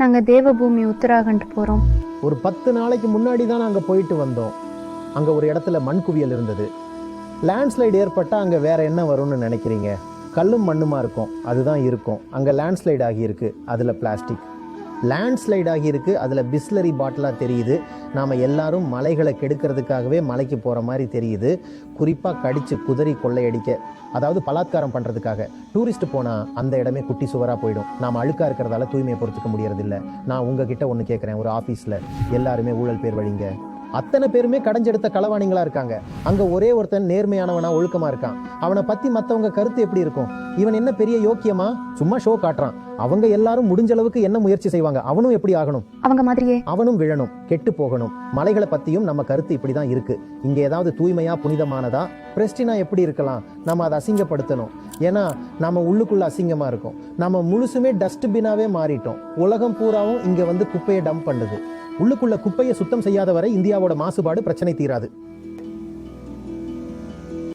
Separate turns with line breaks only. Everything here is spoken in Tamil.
நாங்கள் தேவபூமி உத்தராகண்ட் போகிறோம்
ஒரு பத்து நாளைக்கு முன்னாடி தான் நாங்கள் போயிட்டு வந்தோம். அங்கே ஒரு இடத்துல மண் குவியல் இருந்தது. லேண்ட்ஸ்லைடு ஏற்பட்டால் அங்கே வேறு என்ன வரும்னு நினைக்கிறீங்க? கல்லும் மண்ணுமா இருக்கும். அதுதான் இருக்கும். அங்கே லேண்ட்ஸ்லைடு ஆகியிருக்கு. அதில் பிளாஸ்டிக் லேண்ட்ஸ்லைட் ஆகியிருக்கு. அதில் பிஸ்லரி பாட்டிலாக தெரியுது. நாம் எல்லாரும் மலைகளை கெடுக்கிறதுக்காகவே மலைக்கு போகிற மாதிரி தெரியுது. குறிப்பாக கடித்து குதிரை கொள்ளையடிக்க. அதாவது பலாத்காரம் பண்ணுறதுக்காக டூரிஸ்ட் போனால் அந்த இடமே குட்டி சுவராக போயிடும். நாம் அழுக்காக இருக்கிறதால தூய்மையை பொறுத்துக்க முடியறதில்ல. நான் உங்ககிட்ட ஒன்று கேட்குறேன் ஒரு ஆஃபீஸில் எல்லாருமே ஊழல் பேர் வழிங்க. அத்தனை பேருமே கடைஞ்செடுத்த களவாணிங்களா இருக்காங்க. அங்க ஒரே ஒருத்தன் நேர்மையானவனா ஒழுக்கமா இருக்கான். அவனை பத்தி மத்தவங்க கருத்து எப்படி இருக்கும்? இவன் என்ன பெரிய யோக்கியமா? சும்மா ஷோ காட்டுறான். அவங்க எல்லாரும் முடிஞ்ச அளவுக்கு என்ன முயற்சி செய்வாங்க? அவனும் எப்படி ஆகணும்?
அவங்க மாதிரியே.
அவனும் விழணும் கெட்டு போகணும். மலைகளை பத்தியும் நம்ம கருத்து இப்படி தான் இருக்கு. இங்க ஏதாவது தூய்மையா புனிதமானதா? பிரஸ்டினா எப்படி இருக்கலாம்? நம்ம அதை அசிங்கப்படுத்தணும். ஏன்னா நம்ம உள்ளுக்குள்ள அசிங்கமா இருக்கோம். நம்ம முழுசுமே டஸ்ட்பினாவே மாறிட்டோம். உலகம் பூராவும் இங்க வந்து குப்பையை டம்ப் பண்ணுது. உள்ளுக்குள்ள குப்பையை சுத்தம் செய்யாத வரை இந்தியாவோட மாசுபாடு பிரச்சனை தீராது.